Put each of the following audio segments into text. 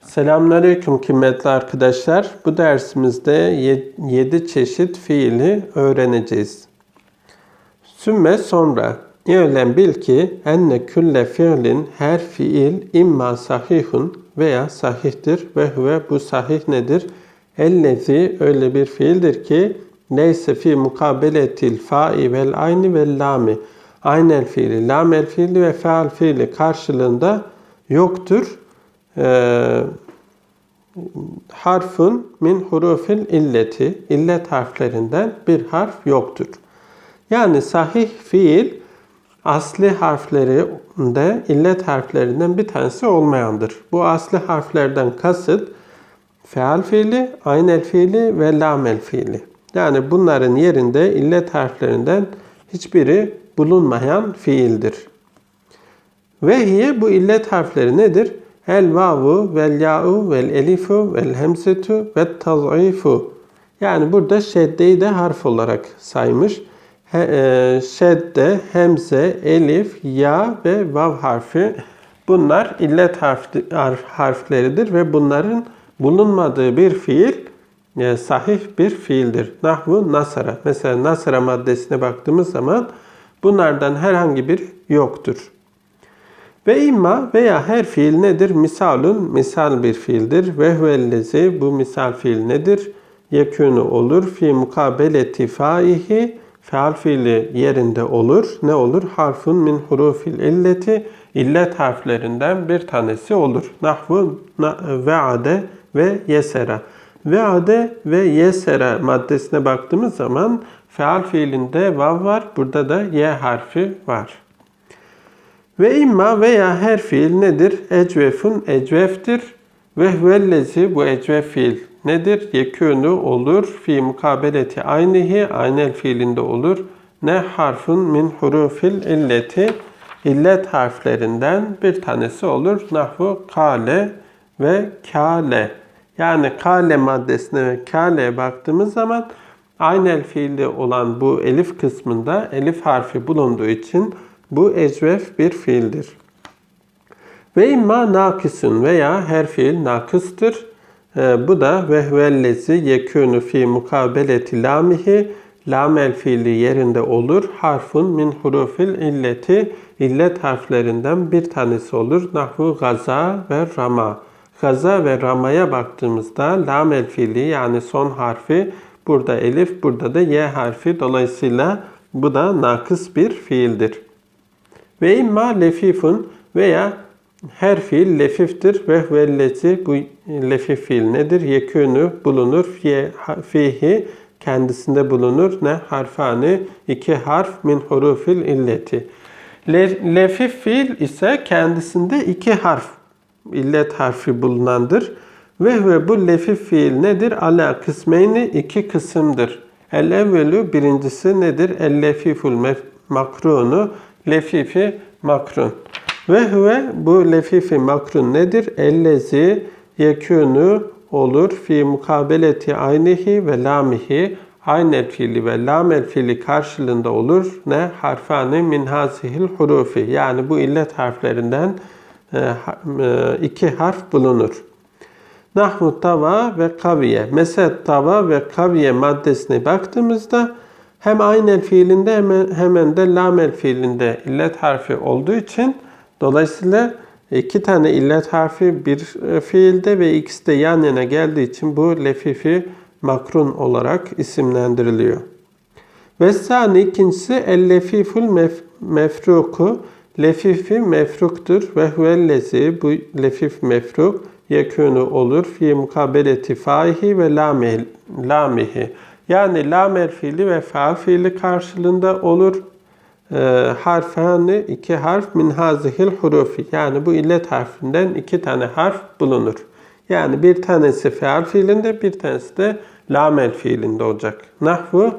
Selamünaleyküm kıymetli arkadaşlar. Bu dersimizde 7 çeşit fiili öğreneceğiz. Sümme sonra İ'lem bil ki enne külle fiilin her fiil imma sahihun veya sahihtir ve huve bu sahih nedir? Ellezi öyle bir fiildir ki neyse fi mukabeletil fa'i vel ayni vel lami aynel fiili, lamel fiili ve feal fiili karşılığında yoktur. Ee, harfun min hurufil illeti, illet harflerinden bir harf yoktur. Yani sahih fiil asli harflerinde illet harflerinden bir tanesi olmayandır. Bu asli harflerden kasıt feal fiili, aynel fiili ve lamel fiili. Yani bunların yerinde illet harflerinden hiçbiri bulunmayan fiildir. Ve hiye bu illet harfleri nedir? El vavu vel ya'u vel elifu vel hemzetu ve taz'ifu. Yani burada şeddeyi de harf olarak saymış. He, e, şedde, hemze, elif, ya ve vav harfi bunlar illet harf, harf, harfleridir ve bunların bulunmadığı bir fiil e, sahih bir fiildir. Nahvu nasara. Mesela nasara maddesine baktığımız zaman bunlardan herhangi bir yoktur. Ve imma veya her fiil nedir? Misalun, misal bir fiildir. Ve huvellezi, bu misal fiil nedir? Yekûnü olur. Fi mukabeleti faihi, feal fiili yerinde olur. Ne olur? Harfun min hurufil illeti, illet harflerinden bir tanesi olur. Nahvu ve'ade ve yesera. Ve'ade ve yesera maddesine baktığımız zaman feal fiilinde vav var. Burada da ye harfi var. Ve imma veya her fiil nedir? Ecvefun ecveftir. Ve huvellezi bu ecvef fiil nedir? Yekûnü olur. Fi mukabeleti aynihi aynel fiilinde olur. Ne harfun min hurufil illeti illet harflerinden bir tanesi olur. Nahvu kale ve kale. Yani kale maddesine ve kale'ye baktığımız zaman aynel fiilde olan bu elif kısmında elif harfi bulunduğu için bu ecvef bir fiildir. Ve imma nakısın veya her fiil nakıstır. Ee, bu da vehvellezi yekûnü fi mukabeleti lamihi lamel fiili yerinde olur. Harfun min hurufil illeti illet harflerinden bir tanesi olur. Nahvu gaza ve rama. Gaza ve ramaya baktığımızda lamel fiili yani son harfi burada elif, burada da y harfi. Dolayısıyla bu da nakıs bir fiildir. Ve imma lefifun veya her fiil lefiftir ve velleti bu lefif fiil nedir? Yekûnü bulunur fihi kendisinde bulunur ne harfani iki harf min hurufil illeti. Le, lefif fiil ise kendisinde iki harf illet harfi bulunandır. Ve ve bu lefif fiil nedir? Ala kısmeyni iki kısımdır. El evvelü birincisi nedir? El lefiful makrunu lefifi makrun. Ve huve bu lefifi makrun nedir? Ellezi yekûnü olur fi mukabeleti aynihi ve lamihi aynel fiili ve lamel fiili karşılığında olur. Ne? Harfani min hazihil hurufi. Yani bu illet harflerinden e, e, iki harf bulunur. Nahnu tava ve kaviye. Mesela tava ve kaviye maddesine baktığımızda hem aynel fiilinde hemen, hemen de lamel fiilinde illet harfi olduğu için dolayısıyla iki tane illet harfi bir e, fiilde ve ikisi de yan yana geldiği için bu lefifi makrun olarak isimlendiriliyor. Ve sani ikincisi el lefiful mef, mefruku lefifi mefruktur ve huvellezi bu lefif mefruk yekûnü olur fi mukabeleti faihi ve lamihi. Yani lamel fiili ve faal fiili karşılığında olur. E, harfani iki harf min hazihil hurufi. Yani bu illet harfinden iki tane harf bulunur. Yani bir tanesi faal fiilinde bir tanesi de lamel fiilinde olacak. Nahvu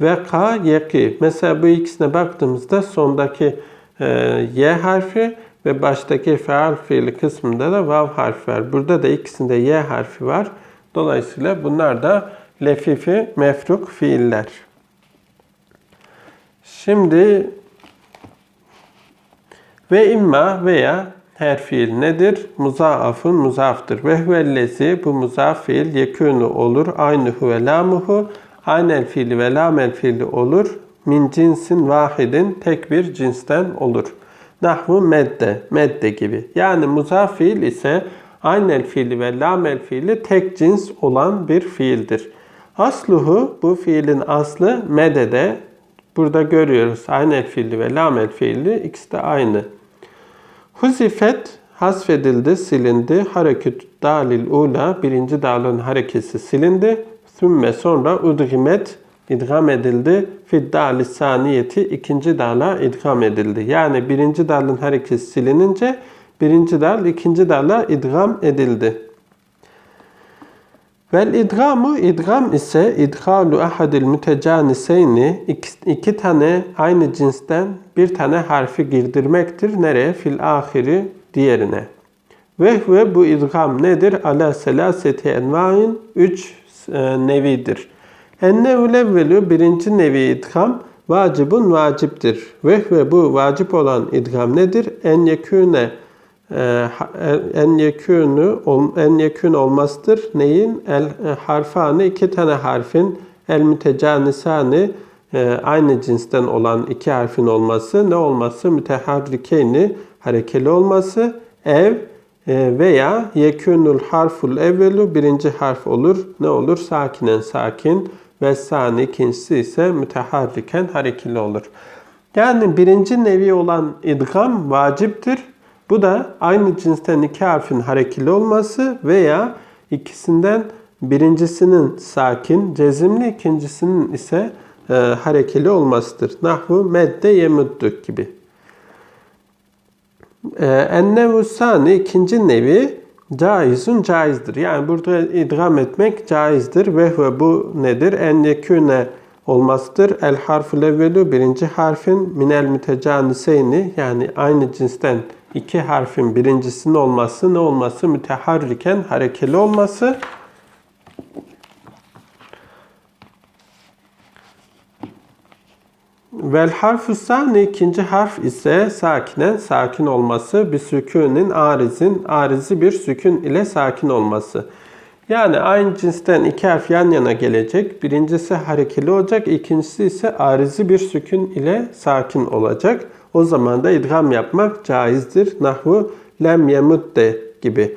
ve ka yeki. Mesela bu ikisine baktığımızda sondaki e, y harfi ve baştaki faal fiili kısmında da vav harfi var. Burada da ikisinde y harfi var. Dolayısıyla bunlar da lefifi mefruk fiiller. Şimdi ve imma veya her fiil nedir? Muzaafın muzaftır. Ve huvellezi bu muzaf fiil yekûnu olur. Aynı huve lamuhu. Aynel fiili ve lamel fiili olur. Min cinsin vahidin tek bir cinsten olur. Nahvu medde, medde gibi. Yani muzaf fiil ise aynel fiili ve lamel fiili tek cins olan bir fiildir. Asluhu bu fiilin aslı medede. Burada görüyoruz aynel fiili ve lamel fiili ikisi de aynı. Huzifet hasfedildi, silindi. Hareket dalil ula birinci dalın harekesi silindi. Sümme sonra udgimet idgam edildi. Fid dali saniyeti ikinci dala idgam edildi. Yani birinci dalın hareketi silinince birinci dal ikinci dala idgam edildi. Vel idgamu idgam ise idhalu ahadil mütecaniseyni iki, iki tane aynı cinsten bir tane harfi girdirmektir. Nereye? Fil ahiri diğerine. Ve ve bu idgam nedir? Ala selaseti envain üç e, nevidir. Ennevül evvelü birinci nevi idgam vacibun vaciptir. Ve ve bu vacip olan idgam nedir? En yekûne en yekûnü en yekûn olmasıdır. Neyin? El e, harfani iki tane harfin el mütecanisani aynı cinsten olan iki harfin olması ne olması? Müteharrikeyni harekeli olması ev veya yekûnul harful evvelu birinci harf olur. Ne olur? Sakinen sakin ve sani ikincisi ise müteharriken harekeli olur. Yani birinci nevi olan idgam vaciptir. Bu da aynı cinsten iki harfin harekeli olması veya ikisinden birincisinin sakin, cezimli, ikincisinin ise e, harekeli olmasıdır. Nahvu medde yemuddük gibi. E, Ennevu sani ikinci nevi caizun caizdir. Yani burada idgam etmek caizdir. Ve ve bu nedir? En yekûne olmasıdır. El harful evvelu birinci harfin minel mütecaniseyni yani aynı cinsten iki harfin birincisinin olması ne olması? Müteharriken harekeli olması. Vel harfu sani ikinci harf ise sakinen sakin olması. Bir sükunin arizin arizi bir sükun ile sakin olması. Yani aynı cinsten iki harf yan yana gelecek. Birincisi harekeli olacak. ikincisi ise arizi bir sükun ile sakin olacak. O zaman da idgam yapmak caizdir. Nahvu lem yemudde gibi.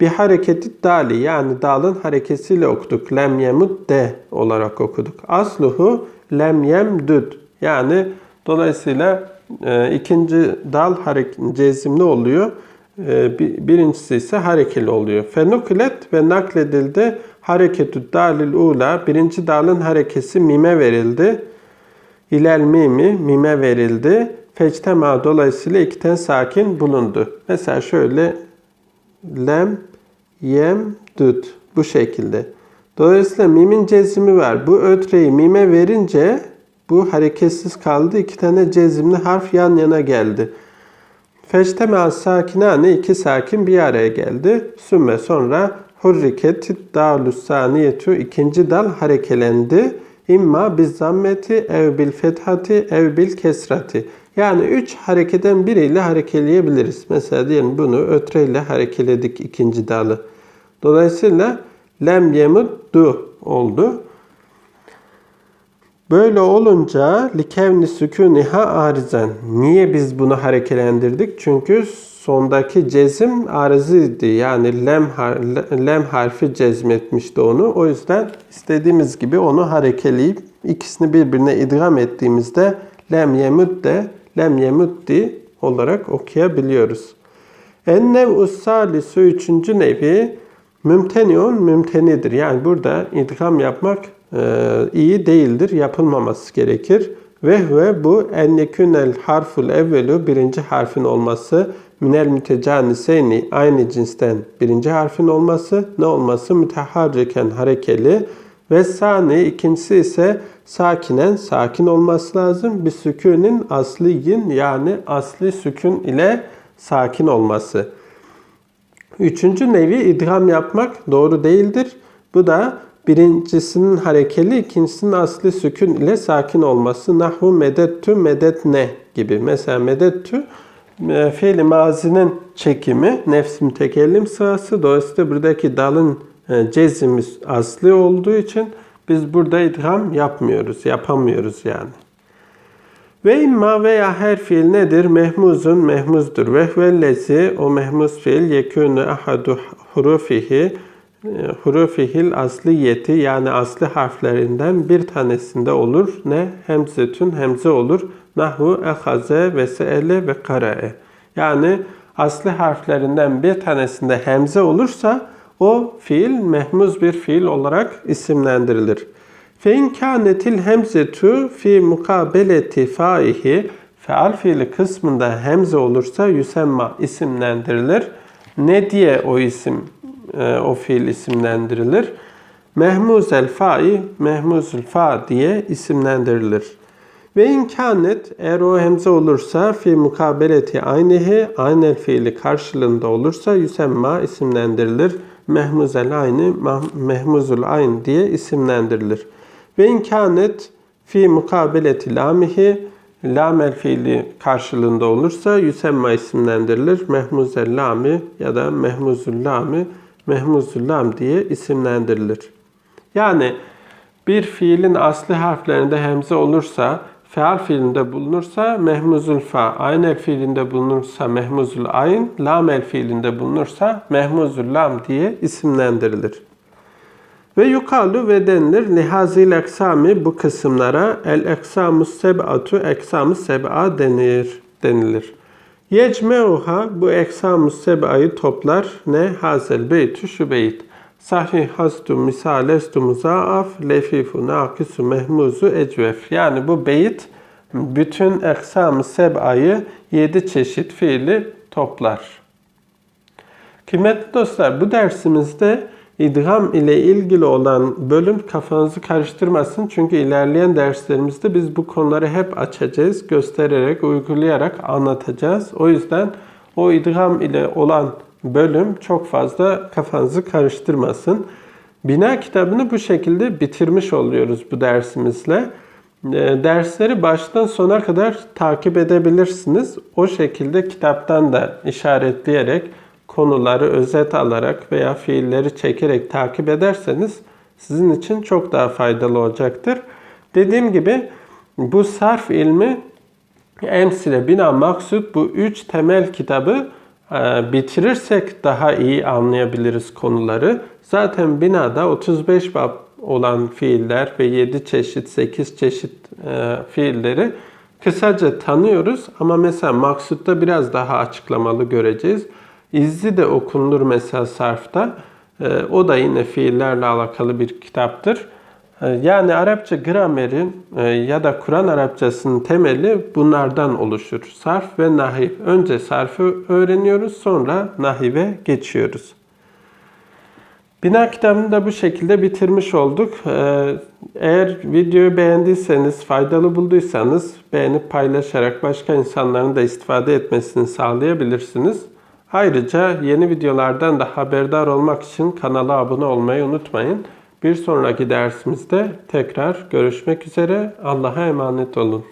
Bir hareketi dali yani dalın harekesiyle okuduk. Lem yemudde olarak okuduk. Asluhu lem yemdud yani dolayısıyla e, ikinci dal cezimli oluyor. E, birincisi ise harekeli oluyor. Fenukilet ve nakledildi. Hareketü dalil ula. Birinci dalın harekesi mime verildi. İlel mimi mime verildi. Fectema dolayısıyla ikiden sakin bulundu. Mesela şöyle lem, yem, dut bu şekilde. Dolayısıyla mimin cezimi var. Bu ötreyi mime verince bu hareketsiz kaldı. İki tane cezimli harf yan yana geldi. Feçteme sakinane iki sakin bir araya geldi. Sümme sonra hurriket dalus saniyetü ikinci dal harekelendi. İmma biz zammeti ev bil fethati ev bil kesrati. Yani üç hareketen biriyle harekeleyebiliriz. Mesela diyelim bunu ötreyle harekeledik ikinci dalı. Dolayısıyla lem yemut du oldu. Böyle olunca likevni sükuniha arizen. Niye biz bunu harekelendirdik? Çünkü sondaki cezim ariziydi. Yani lem, har lem harfi cezmetmişti onu. O yüzden istediğimiz gibi onu harekeleyip ikisini birbirine idgam ettiğimizde lem yemut de lem yemuddi olarak okuyabiliyoruz. Ennev ussalisu üçüncü nevi mümteniun mümtenidir. Yani burada idgam yapmak e, iyi değildir, yapılmaması gerekir. Ve ve bu en yekünel harful evvelu birinci harfin olması minel mütecaniseyni aynı cinsten birinci harfin olması ne olması müteharriken harekeli ve sani ikincisi ise sakinen sakin olması lazım. Bir sükunin asliyin yani asli sükun ile sakin olması. Üçüncü nevi idgam yapmak doğru değildir. Bu da birincisinin harekeli, ikincisinin asli sükun ile sakin olması. Nahu medettü medetne gibi. Mesela medettü e, fiili mazinin çekimi nefs mütekellim sırası. Dolayısıyla buradaki dalın e, cezimiz asli olduğu için biz burada idgham yapmıyoruz, yapamıyoruz yani. Ve imma veya her fiil nedir? Mehmuzun mehmuzdur. Ve o mehmuz fiil yekûnü ahadu hurufihi e, hurufihil asliyeti yani asli harflerinden bir tanesinde olur. Ne? Hemzetün hemze olur. Nahu ehaze ve seele ve kara'e. Yani asli harflerinden bir tanesinde hemze olursa o fiil mehmuz bir fiil olarak isimlendirilir. Fe in hemzetu fi mukabeleti faihi feal fiili kısmında hemze olursa yüsemma isimlendirilir. Ne diye o isim e, o fiil isimlendirilir? Mehmuzel fa'i mehmuzul fa diye isimlendirilir. Ve imkanet eğer o hemze olursa fi mukabeleti aynihi aynel fiili karşılığında olursa yüsemma isimlendirilir. Mehmuzel aynı mehmuzul ayn diye isimlendirilir. Ve imkanet fi mukabeleti lamihi lamel fiili karşılığında olursa yüsemma isimlendirilir. Mehmuzel lami ya da mehmuzul lami mehmuzul lam diye isimlendirilir. Yani bir fiilin asli harflerinde hemze olursa, feal fiilinde bulunursa mehmuzul fa, aynel fiilinde bulunursa mehmuzul ayn, lamel fiilinde bulunursa mehmuzul lam diye isimlendirilir. Ve yukalu ve denilir lihazil eksami bu kısımlara el eksamus seb'atu eksamus seb'a denir, denilir. Yecmeuha bu eksamus seb'ayı toplar ne hazel beytü şu beyt. Sahih hastu misalestu muzaaf lefifu nakisu mehmuzu ecvef. Yani bu beyit bütün eksam seb'ayı yedi çeşit fiili toplar. Kıymetli dostlar bu dersimizde idgam ile ilgili olan bölüm kafanızı karıştırmasın. Çünkü ilerleyen derslerimizde biz bu konuları hep açacağız. Göstererek, uygulayarak anlatacağız. O yüzden o idgam ile olan bölüm çok fazla kafanızı karıştırmasın. Bina kitabını bu şekilde bitirmiş oluyoruz bu dersimizle. Dersleri baştan sona kadar takip edebilirsiniz. O şekilde kitaptan da işaretleyerek konuları özet alarak veya fiilleri çekerek takip ederseniz sizin için çok daha faydalı olacaktır. Dediğim gibi bu sarf ilmi emsile bina maksut bu üç temel kitabı bitirirsek daha iyi anlayabiliriz konuları. Zaten binada 35 bab olan fiiller ve 7 çeşit, 8 çeşit e, fiilleri kısaca tanıyoruz. Ama mesela maksutta biraz daha açıklamalı göreceğiz. İzzi de okunur mesela sarfta. E, o da yine fiillerle alakalı bir kitaptır. E, yani Arapça gramerin e, ya da Kur'an Arapçasının temeli bunlardan oluşur. Sarf ve nahiv. Önce sarfı öğreniyoruz sonra nahive geçiyoruz. Bina kitabını da bu şekilde bitirmiş olduk. Eğer videoyu beğendiyseniz, faydalı bulduysanız beğenip paylaşarak başka insanların da istifade etmesini sağlayabilirsiniz. Ayrıca yeni videolardan da haberdar olmak için kanala abone olmayı unutmayın. Bir sonraki dersimizde tekrar görüşmek üzere. Allah'a emanet olun.